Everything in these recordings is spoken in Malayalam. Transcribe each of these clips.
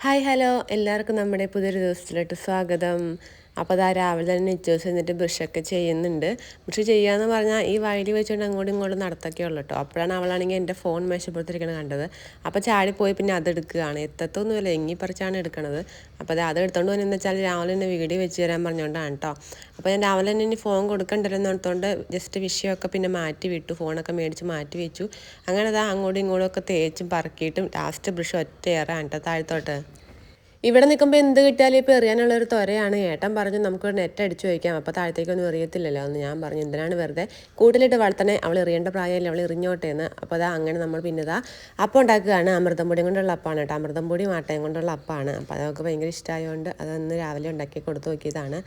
Hi hello. എല്ലാവർക്കും നമ്മുടെ പുതിയൊരു ദിവസത്തിലോട്ട് സ്വാഗതം. അപ്പോൾ അതാ രാവിലെ തന്നെ നിച്ചേഴ്സ് എന്നിട്ട് ബ്രഷൊക്കെ ചെയ്യുന്നുണ്ട്. ബ്രഷ് ചെയ്യാന്ന് പറഞ്ഞാൽ ഈ വയലിൽ വെച്ചുകൊണ്ട് അങ്ങോട്ടും ഇങ്ങോട്ടും നടത്തൊക്കെ ഉള്ളൂ കേട്ടോ അപ്പോഴാണ് അവളാണെങ്കിൽ എന്റെ ഫോൺ മേശപ്പുറത്തിരിക്കണ കണ്ടത്. അപ്പോൾ ചാടിപ്പോയി പിന്നെ അതെടുക്കുകയാണ് എത്തത്തൊന്നുമില്ല എങ്ങിപ്പറിച്ചാണ് എടുക്കണത്. അപ്പോൾ അത് അത് എടുത്തോണ്ട് വന്നെന്ന് വെച്ചാൽ രാവിലെ തന്നെ വീഡിയോ വെച്ച് തരാൻ പറഞ്ഞുകൊണ്ടാണ് കേട്ടോ അപ്പോൾ ഞാൻ രാവിലെ തന്നെ ഇനി ഫോൺ കൊടുക്കണ്ടല്ലോ എന്ന് ഓർത്തുകൊണ്ട് ജസ്റ്റ് വിഷയമൊക്കെ പിന്നെ മാറ്റി വിട്ടു. ഫോണൊക്കെ മേടിച്ച് മാറ്റി വെച്ചു. അങ്ങനെ അതാ അങ്ങോട്ടും ഇങ്ങോട്ടും ഒക്കെ തേച്ചും പറക്കിയിട്ടും ലാസ്റ്റ് ബ്രഷ് ഒറ്റയേറാണ് കേട്ടോ താഴത്തോട്ട്. ഇവിടെ നിൽക്കുമ്പോൾ എന്ത് കിട്ടിയാലും ഇപ്പോൾ എറിയാനുള്ളൊരു ത്വരയാണ്. ഏട്ടൻ പറഞ്ഞു നമുക്ക് നെറ്റ് അടിച്ചു വയ്ക്കാം അപ്പോൾ താഴത്തേക്കൊന്നും എറിയത്തില്ലല്ലോ എന്ന് ഞാൻ പറഞ്ഞു. എന്തിനാണ് വെറുതെ കൂട്ടിലിട്ട് വളർത്തണേ? അവൾ എറിയേണ്ട പ്രായമല്ലേ അവൾ എറിഞ്ഞോട്ടെ എന്ന്. അപ്പോൾ അതാ അങ്ങനെ നമ്മൾ പിന്നെ ഇതാ അപ്പം ഉണ്ടാക്കുകയാണ്. അമൃതം പൊടി കൊണ്ടുള്ള അപ്പമാണ് കേട്ടോ. അമൃതം പൊടി മാട്ടയും കൊണ്ടുള്ള അപ്പമാണ് അപ്പോൾ അതൊക്കെ ഭയങ്കര ഇഷ്ടമായതുകൊണ്ട് അതൊന്ന് രാവിലെ ഉണ്ടാക്കി കൊടുത്തു നോക്കിയതാണ്.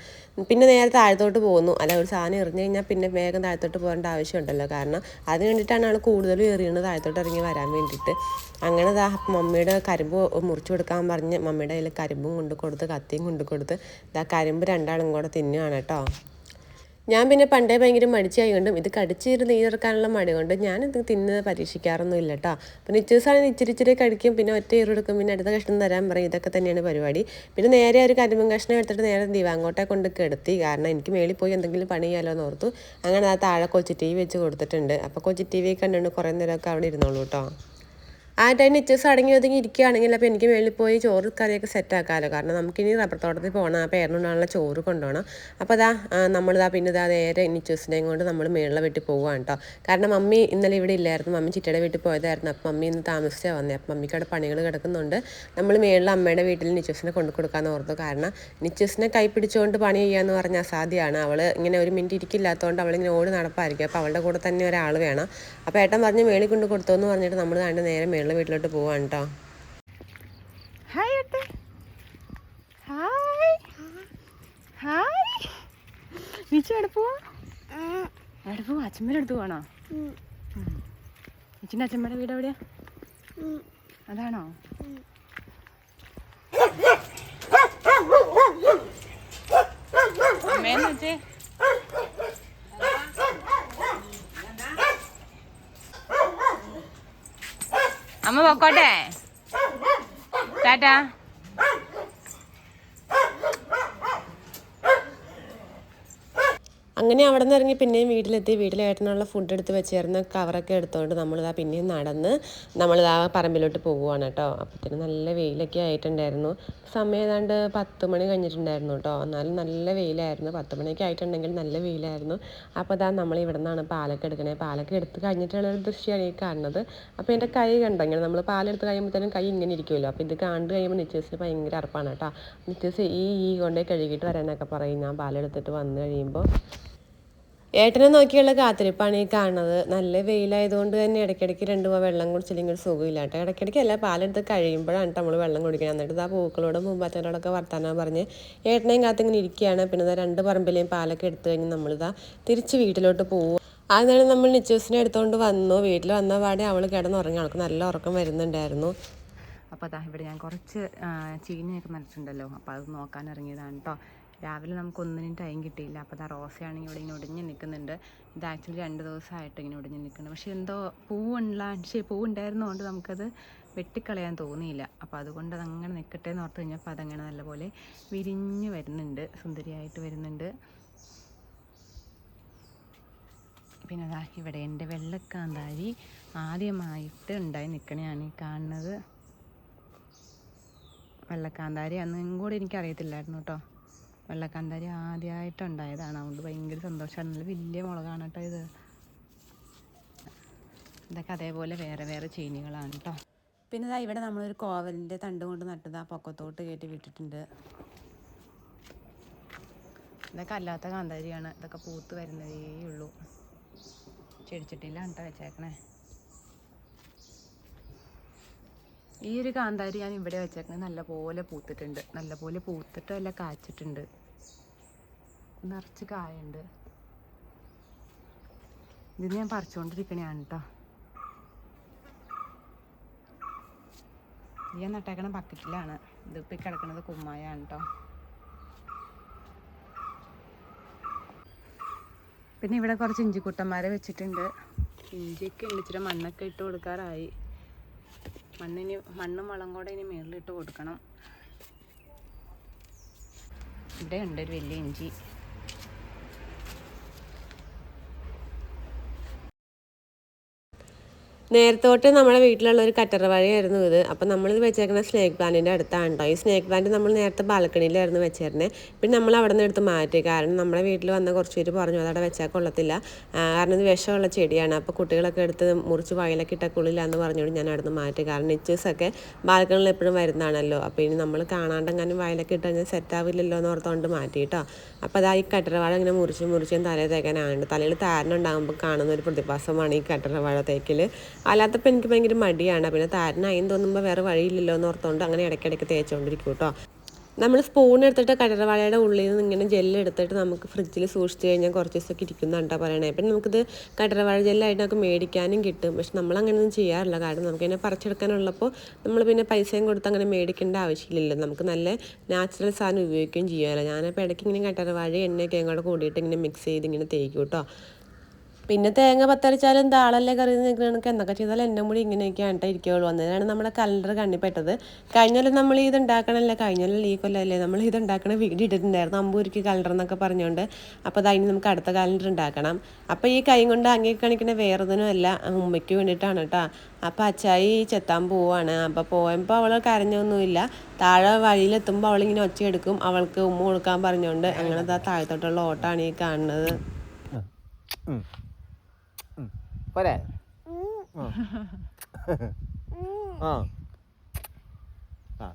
പിന്നെ നേരെ താഴത്തോട്ട് പോകുന്നു. അല്ല ഒരു സാധനം എറിഞ്ഞു കഴിഞ്ഞാൽ പിന്നെ വേഗം താഴത്തോട്ട് പോകേണ്ട ആവശ്യമുണ്ടല്ലോ. കാരണം അതിന് വേണ്ടിയിട്ടാണ് ആൾ കൂടുതലും എറിയുന്നത് താഴത്തോട്ട് ഇറങ്ങി വരാൻ വേണ്ടിയിട്ട്. അങ്ങനെ ദാ മമ്മിയുടെ കരിമ്പ് മുറിച്ചു കൊടുക്കാൻ പറഞ്ഞ് മമ്മിയുടെ കയ്യിൽ കരിമ്പും കൊണ്ട് കൊടുത്ത് കത്തിയും കൊണ്ട് കൊടുത്ത് ഇതാ കരിമ്പ് രണ്ടാളും കൂടെ തിന്നുകയാണ് കേട്ടോ. ഞാൻ പിന്നെ പണ്ടേ ഭയങ്കര മടിച്ചായതുകൊണ്ടും ഇത് കടിച്ചിരുന്ന് ഈർക്കാനുള്ള മടി കൊണ്ട് ഞാനിത് തിന്നത് പരീക്ഷിക്കാറൊന്നും ഇല്ല കേട്ടോ അപ്പോൾ നിച്ചേഴ്സാണെങ്കിൽ ഇച്ചിരി ഇച്ചിരി കടിക്കും പിന്നെ ഒറ്റ ഈറെടുക്കും പിന്നെ അടുത്ത കഷ്ണം തരാൻ പറയും. ഇതൊക്കെ തന്നെയാണ് പരിപാടി. പിന്നെ നേരെ ഒരു കരിമ്പും കഷ്ണം എടുത്തിട്ട് നേരെ ദിവാങ്കോട്ടെ കൊണ്ട് കെടുത്തി. കാരണം എനിക്ക് മേളിൽ പോയി എന്തെങ്കിലും പണി ചെയ്യാലോ എന്ന് ഓർത്തു. അങ്ങനെ ആ താഴെ കൊച്ചി ടി വി വെച്ച് കൊടുത്തിട്ടുണ്ട്. അപ്പോൾ കൊച്ചി ടി വി കണ്ടുകൊണ്ട് കുറേ നേരമൊക്കെ അവിടെ ഇരുന്നോളൂ കേട്ടോ. ആ ടൈം നിച്ചസ് അടങ്ങി ഒതുങ്ങി ഇരിക്കുകയാണെങ്കിൽ അപ്പോൾ എനിക്ക് മേളിൽ പോയി ചോറ് കറിയൊക്കെ സെറ്റ് ആക്കാമല്ലോ കാരണം നമുക്കിനി റബ്ബർ തോട്ടത്തിൽ പോകണം ആ പേരിനുണ്ടാകുന്ന ചോറ് കൊണ്ടുപോകണം. അപ്പോൾ അതാ നമ്മളിതാ പിന്നെ ഇതാ നേരെ നിച്ചസിനെയും കൊണ്ട് നമ്മൾ മേളിലെ വീട്ടിൽ പോവുകയാണ് കേട്ടോ കാരണം മമ്മി ഇന്നലെ ഇവിടെ ഇല്ലായിരുന്നു. മമ്മി ചിറ്റയുടെ വീട്ടിൽ പോയതായിരുന്നു. അപ്പം മമ്മി ഇന്ന് താമസിച്ചാണ് വന്നേ. അപ്പം മമ്മിക്ക് അവിടെ പണികൾ കിടക്കുന്നുണ്ട്. നമ്മൾ മേളിൽ അമ്മയുടെ വീട്ടിൽ നിച്ചസിനെ കൊണ്ടു കൊടുക്കാമെന്ന് ഓർത്തു. കാരണം നിച്ചസിനെ കൈ പിടിച്ചുകൊണ്ട് പണി ചെയ്യാമെന്ന് പറഞ്ഞാൽ അസാധ്യമാണ് അവൾ ഇങ്ങനെ ഒരു മിനിറ്റ് ഇരിക്കില്ലാത്തതുകൊണ്ട് അവളിങ്ങനെ ഓടി നടപ്പായിരിക്കും. അപ്പോൾ അവളുടെ കൂടെ തന്നെ ഒരാൾ വേണം. അപ്പോൾ ഏട്ടൻ പറഞ്ഞ് മേളിൽ കൊണ്ട് കൊടുത്തോ എന്ന് പറഞ്ഞിട്ട് നമ്മൾ കണ്ട് നേരെ മേളിൽ വീട്ടിലോട്ട് പോവാണ് കേട്ടോ ഹായ് അച്ഛമ്മയുടെ അടുത്ത് വീട് എവിടെയാ? അതാണോ? അമ്മേന്ന് വെച്ചേ പൊക്കോട്ടെ ടാറ്റാ. അങ്ങനെ അവിടെ നിന്ന് ഇറങ്ങി പിന്നെയും വീട്ടിലെത്തി. വീട്ടിലേട്ടനുള്ള ഫുഡ് എടുത്ത് വെച്ചിരുന്ന കവറൊക്കെ എടുത്തുകൊണ്ട് നമ്മളിതാ പിന്നെയും നടന്ന് നമ്മളിതാ പറമ്പിലോട്ട് പോവുകയാണ് കേട്ടോ. അപ്പോഴത്തേനും നല്ല വെയിലൊക്കെ ആയിട്ടുണ്ടായിരുന്നു. സമയം ഏതാണ്ട് പത്ത് മണി കഴിഞ്ഞിട്ടുണ്ടായിരുന്നു കേട്ടോ. എന്നാലും നല്ല വെയിലായിരുന്നു. പത്ത് മണിയൊക്കെ ആയിട്ടുണ്ടെങ്കിൽ നല്ല വെയിലായിരുന്നു. അപ്പോൾ ഇതാ നമ്മൾ ഇവിടെ നിന്നാണ് പാലൊക്കെ എടുക്കണേ. പാലൊക്കെ എടുത്ത് കഴിഞ്ഞിട്ടുള്ള ഒരു ദൃശ്യമാണ് ഈ കാണുന്നത്. അപ്പോൾ എന്റെ കൈ കണ്ടോ? ഇങ്ങനെ നമ്മൾ പാലെടുത്ത് കഴിയുമ്പോഴത്തേനും കൈ ഇങ്ങനെ ഇരിക്കുമല്ലോ അപ്പോൾ ഇത് കണ്ടു കഴിയുമ്പോൾ നിച്ചേഴ്സിന് ഭയങ്കര അറപ്പാണ് കേട്ടോ. നിച്ചേഴ്സ് ഈ ഈ കൊണ്ടേ കഴുകിയിട്ട് വരാനൊക്കെ പറയും. ഞാൻ പാലെടുത്തിട്ട് വന്നു കഴിയുമ്പോൾ ഏട്ടനെ നോക്കിയുള്ള കാത്തിരിപ്പാണ് ഈ കാണുന്നത്. നല്ല വെയിലായതുകൊണ്ട് തന്നെ ഇടയ്ക്കിടയ്ക്ക് രണ്ട് രൂപ വെള്ളം കുടിച്ചില്ലെങ്കിൽ ഒരു സുഖമില്ല കേട്ടോ. ഇടയ്ക്കിടയ്ക്ക് അല്ല പാലെടുത്ത് കഴിയുമ്പോഴാണ് നമ്മൾ വെള്ളം കുടിക്കണം എന്നിട്ട് ആ പൂക്കളോടും പൂമ്പാറ്റകളോടൊക്കെ വർത്താനം പറഞ്ഞ് ഏട്ടനെയും കാത്തിങ്ങനെ ഇരിക്കുകയാണ്. പിന്നെ രണ്ട് പറമ്പിലെയും പാലൊക്കെ എടുത്തു കഴിഞ്ഞ് നമ്മളിതാ തിരിച്ച് വീട്ടിലോട്ട് പോകും അതിനാണ് നമ്മൾ നിച്ചൂസിനെ എടുത്തുകൊണ്ട് വന്നു. വീട്ടിൽ വന്ന പാടെ അവൾ കിടന്നുറങ്ങി. അവൾക്ക് നല്ല ഉറക്കം വരുന്നുണ്ടായിരുന്നു. അപ്പോൾ അതാ ഇവിടെ ഞാൻ കുറച്ച് ചീനിയൊക്കെ നനച്ചിട്ടുണ്ടല്ലോ. അപ്പോൾ അത് നോക്കാൻ ഇറങ്ങിയതാണ് കേട്ടോ രാവിലെ നമുക്ക് ഒന്നിനും ടൈം കിട്ടിയില്ല. അപ്പോൾ അതാ റോസയാണെങ്കിൽ ഇവിടെ ഇങ്ങനെ ഒടിഞ്ഞ് നിൽക്കുന്നുണ്ട്. ഇത് ആക്ച്വലി രണ്ട് ദിവസമായിട്ട് ഇങ്ങനെ ഒടിഞ്ഞ് നിൽക്കുന്നുണ്ട്. പക്ഷേ എന്തോ പൂവുണ്ടാ പക്ഷേ പൂവുണ്ടായിരുന്നതുകൊണ്ട് നമുക്കത് വെട്ടിക്കളയാൻ തോന്നിയില്ല. അപ്പോൾ അതുകൊണ്ട് അതങ്ങനെ നിൽക്കട്ടെ എന്ന് ഓർത്ത് കഴിഞ്ഞപ്പോൾ അതങ്ങനെ നല്ലപോലെ വിരിഞ്ഞ് വരുന്നുണ്ട്. സുന്ദരിയായിട്ട് വരുന്നുണ്ട്. പിന്നെ അതാ ഇവിടെ എന്റെ വെള്ളക്കാന്താരി ആദ്യമായിട്ട് ഉണ്ടായി നിൽക്കണെയാണ് ഈ കാണുന്നത്. വെള്ളക്കാന്താരി അന്നും കൂടെ എനിക്കറിയത്തില്ലായിരുന്നു കേട്ടോ. വെള്ളക്കാന്താരി ആദ്യമായിട്ട് ഉണ്ടായതാണ് അതുകൊണ്ട് ഭയങ്കര സന്തോഷമാണ് നല്ല വലിയ മുളകാണ് കേട്ടോ ഇത്. ഇതൊക്കെ അതേപോലെ വേറെ വേറെ ചീനികളാണ് കേട്ടോ പിന്നെ ഇതാ ഇവിടെ നമ്മളൊരു കോവലിന്റെ തണ്ട് കൊണ്ട് നട്ടത് ആ പൊക്കത്തോട്ട് കയറ്റി വിട്ടിട്ടുണ്ട്. ഇതൊക്കെ അല്ലാത്ത കാന്താരിയാണ്. ഇതൊക്കെ പൂത്ത് വരുന്നതേ ഉള്ളൂ. ചെടിച്ചട്ടിയിലാണ് കേട്ടോ വെച്ചേക്കണേ. ഈ ഒരു കാന്താരി ഞാൻ ഇവിടെ വെച്ചേക്കണേ. നല്ലപോലെ പൂത്തിട്ടുണ്ട്. നല്ലപോലെ പൂത്തിട്ട് അല്ല കാച്ചിട്ടുണ്ട്. നിറച്ച് കായുണ്ട്. ഇത് ഞാൻ പറിച്ചുകൊണ്ടിരിക്കണയാണ് കേട്ടോ ഞാൻ നട്ടേക്കണ ബക്കറ്റിലാണ്. ഇതിപ്പോൾ കിടക്കുന്നത് കുമ്മായാണ് കേട്ടോ പിന്നെ ഇവിടെ കുറച്ച് ഇഞ്ചിക്കുട്ടന്മാരെ വെച്ചിട്ടുണ്ട്. ഇഞ്ചിയൊക്കെ ഉണ്ട്. ഇച്ചിരി മണ്ണൊക്കെ ഇട്ട് കൊടുക്കാറായി. മണ്ണിന് മണ്ണും വളം കൂടെ ഇനി മേളിലിട്ട് കൊടുക്കണം. ഇവിടെ ഉണ്ട് ഒരു വലിയ ഇഞ്ചി. നേരത്തെ തൊട്ട് നമ്മുടെ വീട്ടിലുള്ള ഒരു കറ്ററ വഴിയായിരുന്നു ഇത്. അപ്പം നമ്മളിത് വെച്ചേക്കുന്ന സ്നേക്ക് പ്ലാന്റിന്റെ അടുത്താണ് കേട്ടോ ഈ സ്നേക്ക് പ്ലാന്റ് നമ്മൾ നേരത്തെ ബാൽക്കണിയിലായിരുന്നു വെച്ചിരുന്നത് പിന്നെ നമ്മൾ അവിടെ നിന്ന് എടുത്ത് മാറ്റി. കാരണം നമ്മുടെ വീട്ടിൽ വന്ന കുറച്ച് പേര് പറഞ്ഞു അതവിടെ വെച്ചാൽ കൊള്ളത്തില്ല. കാരണം ഇത് വിഷമുള്ള ചെടിയാണ്. അപ്പോൾ കുട്ടികളൊക്കെ എടുത്ത് മുറിച്ച് വയലൊക്കെ ഇട്ടക്കുള്ളില്ല കൊള്ളില്ല എന്ന് പറഞ്ഞുകൊണ്ട് ഞാൻ അവിടെ നിന്ന് മാറ്റി. കാരണം ഇച്ചേഴ്സൊക്കെ ബാൽക്കണിയിൽ എപ്പോഴും വരുന്നതാണല്ലോ. അപ്പോൾ ഇനി നമ്മൾ കാണാണ്ടെങ്ങാനും വയലൊക്കെ ഇട്ട് കഴിഞ്ഞാൽ സെറ്റ് ആവില്ലല്ലോ എന്ന് ഓർത്തുകൊണ്ട് മാറ്റി കേട്ടോ അപ്പോൾ അതാ ഈ കട്ടറവാഴ ഇങ്ങനെ മുറിച്ച് മുറിച്ചും തലയിൽ തേക്കാനാണ്. തലയിൽ താരനുണ്ടാകുമ്പോൾ കാണുന്ന ഒരു പ്രതിഭാസമാണ് ഈ കട്ടറവാഴ തേക്കൽ അല്ലാത്തപ്പോൾ എനിക്ക് ഭയങ്കര മടിയാണ്. പിന്നെ താരനായി തോന്നുമ്പോൾ വേറെ വഴിയില്ലല്ലോ എന്ന് ഓർത്തുകൊണ്ട് അങ്ങനെ ഇടയ്ക്കിടയ്ക്ക് തേച്ചുകൊണ്ടിരിക്കും കേട്ടോ. നമ്മൾ സ്പൂൺ എടുത്തിട്ട് കടലവാഴയുടെ ഉള്ളിൽ നിന്ന് ഇങ്ങനെ ജെല്ല് എടുത്തിട്ട് നമുക്ക് ഫ്രിഡ്ജിൽ സൂക്ഷിച്ച് കഴിഞ്ഞാൽ കുറച്ച് ദിവസമൊക്കെ ഇരിക്കുന്നുണ്ടോ പറയണേ. പിന്നെ നമുക്കിത് കടലവാഴ ജെല്ലായിട്ട് നമുക്ക് മേടിക്കാനും കിട്ടും. പക്ഷെ നമ്മൾ അങ്ങനെയൊന്നും ചെയ്യാറില്ല. കാരണം നമുക്ക് ഇതിനെ പറിച്ചെടുക്കാനുള്ളപ്പോൾ നമ്മൾ പിന്നെ പൈസയും കൊടുത്ത് അങ്ങനെ മേടിക്കേണ്ട ആവശ്യമില്ലല്ലോ. നമുക്ക് നല്ല നാച്ചുറൽ സാധനം ഉപയോഗിക്കുകയും ചെയ്യാമല്ലോ ഞാനപ്പോൾ ഇടയ്ക്ക് ഇങ്ങനെ കടലവാഴ എണ്ണയൊക്കെ അങ്ങോട്ട് കൂടിയിട്ട് ഇങ്ങനെ മിക്സ് ചെയ്ത് ഇങ്ങനെ തേക്കും കേട്ടോ. പിന്നെ തേങ്ങ പത്തരച്ചാലും താളല്ലേ കറി നിൽക്കണക്ക് എന്തൊക്കെ ചെയ്താലും എന്റെ മുടി ഇങ്ങനെയൊക്കെയാണ് കേട്ടോ ഇരിക്കുകയുള്ളൂ. അന്നേരമാണ് നമ്മുടെ കലണ്ടർ കണ്ണിപ്പെട്ടത്. കഴിഞ്ഞാലും നമ്മൾ ഇത് ഉണ്ടാക്കണമല്ലേ? കഴിഞ്ഞാലും ഈ കൊല്ലമല്ലേ നമ്മൾ ഇത് ഉണ്ടാക്കണ വീഡിയോ ഇട്ടിട്ടുണ്ടായിരുന്നു. അമ്പൂരിക്ക് കലണ്ടർ എന്നൊക്കെ പറഞ്ഞുകൊണ്ട്. അപ്പോൾ അതിന് നമുക്ക് അടുത്ത കലണ്ടർ ഉണ്ടാക്കണം. അപ്പോൾ ഈ കൈ കൊണ്ട് അങ്ങേ വേറെതിനും അല്ല ഉമ്മയ്ക്ക് വേണ്ടിയിട്ടാണ് കേട്ടോ. അപ്പോൾ അച്ചായി ചെത്താൻ പോവാണ് അപ്പോൾ പോയപ്പോൾ അവൾ കരഞ്ഞൊന്നുമില്ല. താഴെ വഴിയിലെത്തുമ്പോൾ അവളിങ്ങനെ ഒച്ചയെടുക്കും അവൾക്ക് ഉമ്മ കൊടുക്കാൻ പറഞ്ഞുകൊണ്ട്. അങ്ങനെ താഴത്തോട്ടുള്ള ഓട്ടാണ് ഈ കാണുന്നത്. പോരെ? ആ. ആ.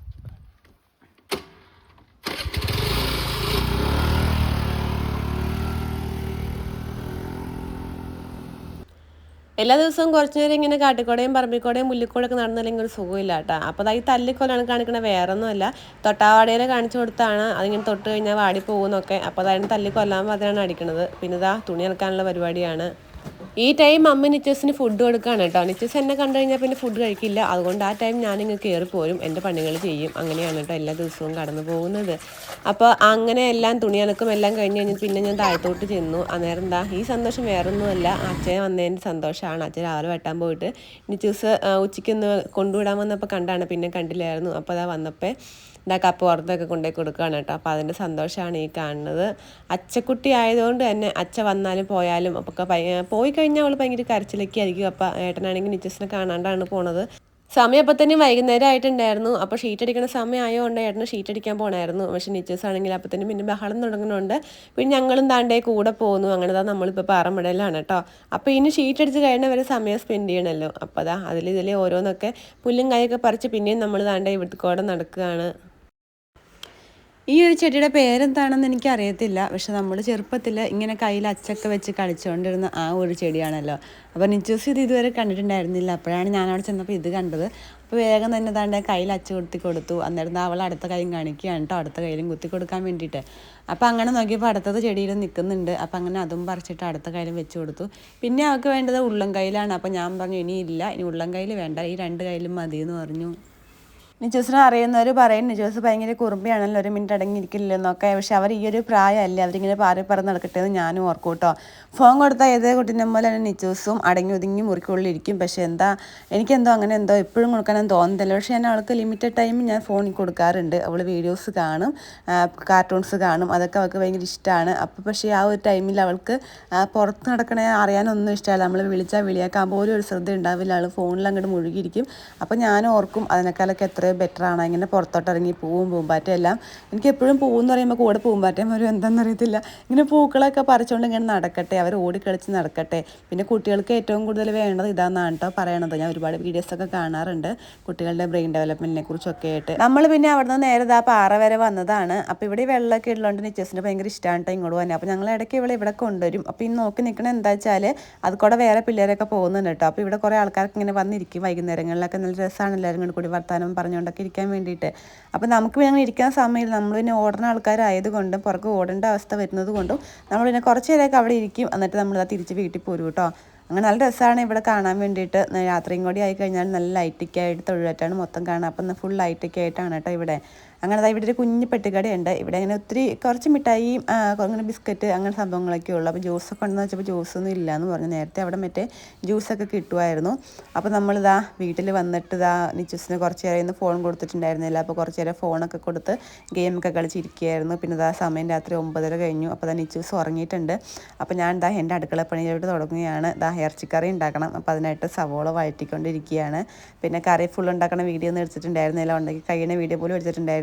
എല്ലാ ദിവസവും കുറച്ചു നേരം ഇങ്ങനെ കാട്ടിക്കോടയും പറമ്പിക്കോടയും മുല്ലിക്കോടൊക്കെ നടന്നില്ലെങ്കിൽ ഒരു സുഖമില്ല കേട്ടോ അപ്പോൾ അത് ഈ തല്ലിക്കൊല്ലാണ് കാണിക്കണ വേറെ ഒന്നുമല്ല തൊട്ടാവാടയിലെ കാണിച്ചു കൊടുത്താണ്. അതിങ്ങനെ തൊട്ട് കഴിഞ്ഞാൽ വാടി പോകുന്നൊക്കെ. അപ്പോൾ അതായത് തല്ലിക്കൊല്ലാൻ അടിക്കണത്. പിന്നെ ഇതാ തുണി ഇറക്കാനുള്ള പരിപാടിയാണ്. ഈ ടൈം അമ്മ നിച്ചസിന് ഫുഡ് കൊടുക്കുകയാണ് കേട്ടോ. നിച്ചസ് എന്നെ കണ്ടു കഴിഞ്ഞാൽ പിന്നെ ഫുഡ് കഴിക്കില്ല. അതുകൊണ്ട് ആ ടൈം ഞാനിങ്ങ് കയറി പോരും. എന്റെ പണികൾ ചെയ്യും. അങ്ങനെയാണ് കേട്ടോ എല്ലാ ദിവസവും കടന്നു പോകുന്നത്. അപ്പോൾ അങ്ങനെ എല്ലാം തുണി അലക്കും എല്ലാം കഴിഞ്ഞ് കഴിഞ്ഞ് പിന്നെ ഞാൻ താഴത്തോട്ട് ചെന്നു. അന്നേരം എന്താ ഈ സന്തോഷം വേറൊന്നുമല്ല. അച്ഛൻ വന്നതിന്റെ സന്തോഷമാണ്. അച്ഛൻ രാവിലെ വെട്ടാൻ പോയിട്ട് നിച്ചസ് ഉച്ചയ്ക്കൊന്ന് കൊണ്ടുവിടാൻ വന്നപ്പോൾ കണ്ടാണ്. പിന്നെ കണ്ടില്ലായിരുന്നു. അപ്പോൾ അതാ വന്നപ്പോൾ ഇതാ കപ്പ് പുറത്തൊക്കെ കൊണ്ടുപോയി കൊടുക്കുകയാണ് കേട്ടോ. അപ്പോൾ അതിന്റെ സന്തോഷമാണ് ഈ കാണുന്നത്. അച്ചക്കുട്ടി ആയതുകൊണ്ട് തന്നെ അച്ഛ വന്നാലും പോയാലും ഒക്കെ പോയി കഴിഞ്ഞാൽ അവൾ ഭയങ്കര കരച്ചിലൊക്കെ ആയിരിക്കും അപ്പോൾ ഏട്ടനാണെങ്കിൽ നിച്ചസിനെ കാണാണ്ടാണ് പോണത്. സമയം അപ്പം തന്നെ വൈകുന്നേരം ആയിട്ടുണ്ടായിരുന്നു. അപ്പോൾ ഷീറ്റ് അടിക്കുന്ന സമയം ആയതുകൊണ്ട് ഏട്ടന് ഷീറ്റ് അടിക്കാൻ പോകണമായിരുന്നു പക്ഷേ നിച്ചസ് ആണെങ്കിൽ അപ്പം തന്നെ പിന്നെ ബഹളം തുടങ്ങുന്നുണ്ട് പിന്നെ ഞങ്ങളും താണ്ടേ കൂടെ പോകുന്നു അങ്ങനെ താ നമ്മളിപ്പോൾ പാറമടയിലാണ് കേട്ടോ. അപ്പോൾ ഇനി ഷീറ്റ് അടിച്ച് കഴിഞ്ഞ വരെ സമയം സ്പെൻഡ് ചെയ്യണമല്ലോ അപ്പോൾ അതാ അതിൽ ഓരോന്നൊക്കെ പുല്ലും കായൊക്കെ പറിച്ച് പിന്നെയും നമ്മൾ താണ്ടേ ഇവിടുത്തെ കൂടെ നടക്കുകയാണ്. ഈ ഒരു ചെടിയുടെ പേരെന്താണെന്ന് എനിക്ക് അറിയത്തില്ല പക്ഷെ നമ്മൾ ചെറുപ്പത്തിൽ ഇങ്ങനെ കയ്യിൽ അച്ചൊക്കെ വെച്ച് കളിച്ചുകൊണ്ടിരുന്ന ആ ഒരു ചെടിയാണല്ലോ. അപ്പോൾ നിച്ചൂസ് ഇത് ഇതുവരെ കണ്ടിട്ടുണ്ടായിരുന്നില്ല. അപ്പോഴാണ് ഞാൻ അവിടെ ചെന്നപ്പോൾ ഇത് കണ്ടത്. അപ്പോൾ വേഗം തന്നെ താണ്ടെ കയ്യിൽ അച്ച കുത്തി കൊടുത്തു. അന്നേരം അവൾ അടുത്ത കൈയും കാണിക്കുകയാണ് കേട്ടോ. അടുത്ത കയ്യിലും കുത്തി കൊടുക്കാൻ വേണ്ടിയിട്ട്. അപ്പോൾ അങ്ങനെ നോക്കിയപ്പോൾ അടുത്തത് ചെടിയിൽ നിൽക്കുന്നുണ്ട്. അപ്പോൾ അങ്ങനെ അതും പറിച്ചിട്ട് അടുത്ത കയ്യിലും വെച്ച് കൊടുത്തു. പിന്നെ അവൾക്ക് വേണ്ടത് ഉള്ളം കയ്യിലാണ് അപ്പോൾ ഞാൻ പറഞ്ഞു ഇനി ഇല്ല ഇനി ഉള്ളം കയ്യിൽ വേണ്ട. ഈ രണ്ട് കയ്യിലും മതി എന്ന് പറഞ്ഞു. നിജോസിനെ അറിയുന്നവർ പറയും നിജോസ് ഭയങ്കര കുറുമ്പിയാണല്ലോ ഒരു മിനിറ്റ് അടങ്ങിയിരിക്കില്ലെന്നൊക്കെ പക്ഷെ അവർ ഈ ഒരു പ്രായമല്ലേ അവരിങ്ങനെ പാറി പറന്ന് നടക്കട്ടെ എന്ന് ഞാനും ഓർക്കും കേട്ടോ. ഫോൺ കൊടുത്താൽ ഏത് കുട്ടീനെ പോലെ തന്നെ നിജോസും അടങ്ങി ഒതുങ്ങി മുറിക്കുള്ളിലിരിക്കും. പക്ഷെ എന്താ എനിക്കെന്തോ അങ്ങനെ എന്തോ എപ്പോഴും കൊടുക്കാനും തോന്നുന്നില്ല. പക്ഷെ ഞാൻ അവൾക്ക് ലിമിറ്റഡ് ടൈം ഞാൻ ഫോണിൽ കൊടുക്കാറുണ്ട്. അവൾ വീഡിയോസ് കാണും കാർട്ടൂൺസ് കാണും. അതൊക്കെ അവൾക്ക് ഭയങ്കര ഇഷ്ടമാണ്. അപ്പോൾ പക്ഷേ ആ ഒരു ടൈമിൽ അവൾക്ക് പുറത്ത് നടക്കണേ അറിയാനൊന്നും ഇഷ്ടമല്ല. നമ്മൾ വിളിച്ചാൽ വിളിയാക്കാൻ പോലും ഒരു ശ്രദ്ധ ഉണ്ടാവില്ല അവൾ ഫോണിൽ അങ്ങോട്ട് മുഴുകിയിരിക്കും. അപ്പോൾ ഞാൻ ഓർക്കും അതിനേക്കാളൊക്കെ എത്രയോ ബെറ്റർ ആണ്. ഇങ്ങനെ പുറത്തോട്ട് ഇറങ്ങി പൂവും പൂമ്പാറ്റയും എല്ലാം. എനിക്ക് എപ്പോഴും പൂവെന്ന് പറയുമ്പോൾ കൂടെ പൂമ്പാറ്റയും ഒരു എന്താണെന്ന് അറിയത്തില്ല. ഇങ്ങനെ പൂക്കളൊക്കെ പറിച്ചുകൊണ്ട് ഇങ്ങനെ നടക്കട്ടെ. അവർ ഓടിക്കളിച്ച് നടക്കട്ടെ. പിന്നെ കുട്ടികൾക്ക് ഏറ്റവും കൂടുതൽ വേണ്ടത് ഇതാണെന്നാണ് കേട്ടോ പറയണത്. ഞാൻ ഒരുപാട് വീഡിയോസൊക്കെ കാണാറുണ്ട് കുട്ടികളുടെ ബ്രെയിൻ ഡെവലപ്മെന്റിനെ കുറിച്ചൊക്കെ ആയിട്ട്. നമ്മൾ പിന്നെ അവിടെ നിന്ന് നേരെ ഇതാ പാറ വരെ വന്നതാണ്. അപ്പോൾ ഇവിടെ വെള്ളമൊക്കെ ഉള്ളതുകൊണ്ട് നിച്ചസിന് ഭയങ്കര ഇഷ്ടമാണ് കേട്ടോ ഇങ്ങോട്ട് പോകാൻ. അപ്പോൾ ഞങ്ങൾ ഇടയ്ക്ക് ഇവിടെ ഇവിടെ കൊണ്ടുവരും. അപ്പോൾ ഈ നോക്കി നിൽക്കണത് എന്താ വെച്ചാൽ അത് കൂടെ വേറെ പിള്ളേരൊക്കെ പോകുന്നുണ്ട് കേട്ടോ അപ്പോൾ ഇവിടെ കുറേ ആൾക്കാർക്ക് ഇങ്ങനെ വന്നിരിക്കും വൈകുന്നേരങ്ങളിലൊക്കെ. നല്ല രസമാണ് എല്ലാവരും കൂടി വർത്തമാനം വർത്താനം പറഞ്ഞുകൊണ്ടൊക്കെ ഇരിക്കാൻ വേണ്ടിയിട്ട്. അപ്പോൾ നമുക്ക് പിന്നെ അങ്ങനെ ഇരിക്കുന്ന സമയത്ത് നമ്മൾ പിന്നെ ഓടുന്ന ആൾക്കാരായതുകൊണ്ടും പുറകെ ഓടേണ്ട അവസ്ഥ വരുന്നത് കൊണ്ടും നമ്മൾ പിന്നെ കുറച്ച് നേരമൊക്കെ അവിടെ ഇരിക്കും. എന്നിട്ട് നമ്മൾ തിരിച്ച് വീട്ടിൽ പോരും കേട്ടോ. അങ്ങനെ നല്ല രസമാണ് ഇവിടെ കാണാൻ വേണ്ടിയിട്ട്. രാത്രിയും കൂടി ആയി കഴിഞ്ഞാൽ നല്ല ലൈറ്റൊക്കെ ആയിട്ട് തൊഴിലായിട്ടാണ് മൊത്തം കാണുക അപ്പം ഫുൾ ലൈറ്റൊക്കെ ആയിട്ടാണ് കേട്ടോ ഇവിടെ. അങ്ങനെ അതായത് ഇവിടെ ഒരു കുഞ്ഞു പെട്ടിക്കടയുണ്ട്. ഇവിടെ അങ്ങനെ ഒത്തിരി കുറച്ച് മിഠായി അങ്ങനെ ബിസ്ക്കറ്റ് അങ്ങനെ സംഭവങ്ങളൊക്കെ ഉള്ളു. അപ്പോൾ ജ്യൂസൊക്കെ ഉണ്ടെന്ന് വെച്ചപ്പോൾ ജ്യൂസൊന്നും ഇല്ല എന്ന് പറഞ്ഞു. നേരത്തെ അവിടെ മറ്റേ ജ്യൂസൊക്കെ കിട്ടുമായിരുന്നു. അപ്പോൾ നമ്മളിതാ വീട്ടിൽ വന്നിട്ട് ഇതാ നിച്ചൂസിന് കുറച്ച് നേരം ഇന്ന് ഫോൺ കൊടുത്തിട്ടുണ്ടായിരുന്നില്ല. അപ്പോൾ കുറച്ച് നേരം ഫോണൊക്കെ കൊടുത്ത് ഗെയിമൊക്കെ കളിച്ചിരിക്കുകയായിരുന്നു. പിന്നെ ഇതാ സമയം രാത്രി ഒമ്പതര കഴിഞ്ഞു. അപ്പോൾ ദാ നിച്ചൂസ് ഉറങ്ങിയിട്ടുണ്ട്. അപ്പോൾ ഞാൻ ഇതാ എന്റെ അടുക്കള പണിയിലോട്ട് തുടങ്ങുകയാണ്. ഇതാ ഇറച്ചിക്കറി ഉണ്ടാക്കണം. അപ്പോൾ അതിനായിട്ട് സവോള വഴറ്റിക്കൊണ്ടിരിക്കുകയാണ്. പിന്നെ കറി ഫുൾ ഉണ്ടാക്കണ വീഡിയോ ഒന്നും എടുത്തിട്ടുണ്ടായിരുന്നില്ല. ഉണ്ടെങ്കിൽ കഴിയുന്ന വീഡിയോ പോലും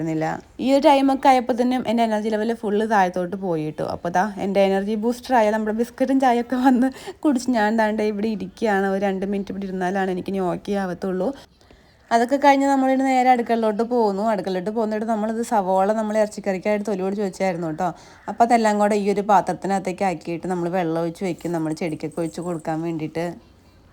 എടുത്തിട്ടുണ്ടായിരുന്നില്ല ഈ ഒരു ടൈമൊക്കെ ആയപ്പോഴത്തേനും എന്റെ എനർജി ലെവൽ ഫുള്ള് താഴത്തോട്ട് പോയി കിട്ടും അപ്പോൾ ദാ എന്റെ എനർജി ബൂസ്റ്റർ ആയ നമ്മുടെ ബിസ്ക്കറ്റും ചായയൊക്കെ വന്ന് കുടിച്ച് ഞാൻ ദാണ്ട് ഇവിടെ ഇരിക്കുകയാണ്. ഒരു രണ്ട് മിനിറ്റ് ഇവിടെ ഇരുന്നാലാണ് എനിക്ക് ഇനി ഓക്കെ ആവത്തുള്ളൂ. അതൊക്കെ കഴിഞ്ഞ് നമ്മളിവിടെ നേരെ അടുക്കളയിലോട്ട് പോകുന്നു. അടുക്കളയിലോട്ട് പോകുന്നിട്ട് നമ്മളിത് സവോള നമ്മൾ ഇറച്ചിക്കറിക്കായിട്ട് തൊലിയോട് ചോദിച്ചായിരുന്നു കേട്ടോ. അപ്പോൾ അതെല്ലാം കൂടെ ഈ ഒരു പാത്രത്തിനകത്തേക്ക് ആക്കിയിട്ട് നമ്മൾ വെള്ളം ഒഴിച്ച് വയ്ക്കും. നമ്മൾ ചെടിക്കൊക്കെ ഒഴിച്ച് കൊടുക്കാൻ വേണ്ടിയിട്ട്.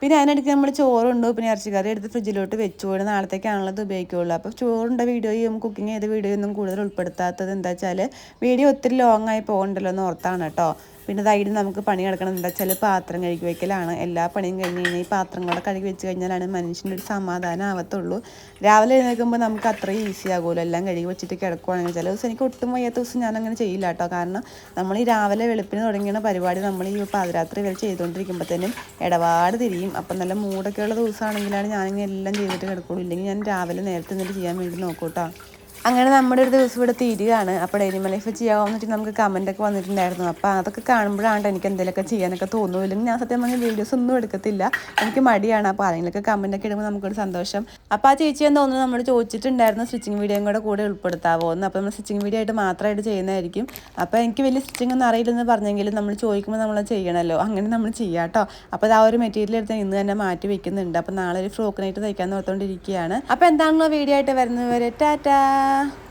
പിന്നെ അതിനിടയ്ക്ക് നമ്മൾ ചോറുണ്ട് പിന്നെ ഇറച്ചിക്കറി എടുത്ത് ഫ്രിഡ്ജിലോട്ട് വെച്ചു. പോയി നാളത്തേക്കാണല്ലോ അത് ഉപയോഗിക്കുകയുള്ളൂ അപ്പോൾ ചോറുണ്ട വീഡിയോയും കുക്കിംഗ് ചെയ്ത വീഡിയോയൊന്നും കൂടുതൽ ഉൾപ്പെടുത്താത്തത് എന്താ വെച്ചാൽ വീഡിയോ ഒത്തിരി ലോങ് ആയി പോകണ്ടല്ലോ എന്ന് ഓർത്താണ് കേട്ടോ. പിന്നെ ഇതായിട്ട് നമുക്ക് പണി കിടക്കണമെന്ന് വെച്ചാൽ പാത്രം കഴുകി വയ്ക്കലാണ് എല്ലാ പണിയും കഴിഞ്ഞ് കഴിഞ്ഞാൽ ഈ പാത്രം കൂടെ കഴുകി വെച്ച് കഴിഞ്ഞാലാണ് മനുഷ്യന്റെ ഒരു സമാധാനം ആവത്തുള്ളൂ. രാവിലെ എഴുന്നേൽക്കുമ്പോൾ നമുക്ക് അത്രയും ഈസി ആകുമല്ലോ. എല്ലാം കഴുകി വെച്ചിട്ട് കിടക്കുവാണെങ്കിൽ ചില ദിവസം എനിക്ക് ഒട്ടും വയ്യാത്ത ദിവസം ഞാൻ അങ്ങനെ ചെയ്യില്ല കേട്ടോ. കാരണം നമ്മൾ ഈ രാവിലെ വെളുപ്പിന് തുടങ്ങിയ പരിപാടി നമ്മൾ ഈ പാതിരാത്രി വരെ ചെയ്തുകൊണ്ടിരിക്കുമ്പോഴത്തേനും ഇടപാട് തിരിയും. അപ്പം നല്ല മൂടൊക്കെ ഉള്ള ദിവസമാണെങ്കിലാണ് ഞാനിങ്ങനെ എല്ലാം ചെയ്തിട്ട് കിടക്കുള്ളൂ. ഇല്ലെങ്കിൽ ഞാൻ രാവിലെ നേരത്തെ എന്നിട്ട് ചെയ്യാൻ വേണ്ടി നോക്കൂ കേട്ടോ അങ്ങനെ നമ്മുടെ ഒരു ദിവസം ഇവിടെ തീരുകയാണ് അപ്പോൾ ഡെയിലി ലൈഫ് ചെയ്യാമെന്നിട്ട് നമുക്ക് കമന്റ് ഒക്കെ വന്നിട്ടുണ്ടായിരുന്നു. അപ്പോൾ അതൊക്കെ കാണുമ്പോഴാണ് എനിക്ക് എന്തെങ്കിലുമൊക്കെ ചെയ്യാനൊക്കെ തോന്നുന്നു ഇല്ലെങ്കിൽ ഞാൻ സത്യം പറഞ്ഞാൽ വീഡിയോസ് ഒന്നും എടുക്കത്തില്ല. എനിക്ക് മടിയാണ്. അപ്പോൾ ആരെങ്കിലുമൊക്കെ കമന്റൊക്കെ ഇടുമ്പോൾ നമുക്കൊരു സന്തോഷം. അപ്പോൾ ആ ചേച്ചി എന്ന് തോന്നുന്നു നമ്മൾ ചോദിച്ചിട്ടുണ്ടായിരുന്നു സ്റ്റിച്ചിങ് വീഡിയോയും കൂടെ കൂടെ ഉൾപ്പെടുത്താവോ എന്ന് അപ്പോൾ നമ്മൾ സ്റ്റിച്ചിങ് വീഡിയോ ആയിട്ട് മാത്രമായിട്ട് ചെയ്യുന്നതായിരിക്കും. അപ്പോൾ എനിക്ക് വലിയ സ്റ്റിച്ചിങ് ഒന്നും അറിയില്ലെന്ന് പറഞ്ഞെങ്കിലും നമ്മൾ ചോദിക്കുമ്പോൾ നമ്മൾ ചെയ്യണമല്ലോ അങ്ങനെ നമ്മൾ ചെയ്യാം കേട്ടോ അപ്പോൾ ആ ഒരു മെറ്റീരിയൽ എടുത്ത് ഇന്ന് തന്നെ മാറ്റി വെക്കുന്നുണ്ട്. അപ്പോൾ നാളെ ഒരു ഫ്രോക്കിനായിട്ട് തയ്ക്കാൻ ഓർത്തുകൊണ്ടിരിക്കുകയാണ് അപ്പോൾ എന്താണല്ലോ വീഡിയോ ആയിട്ട് വരുന്നത് വരെ? Tata Yeah.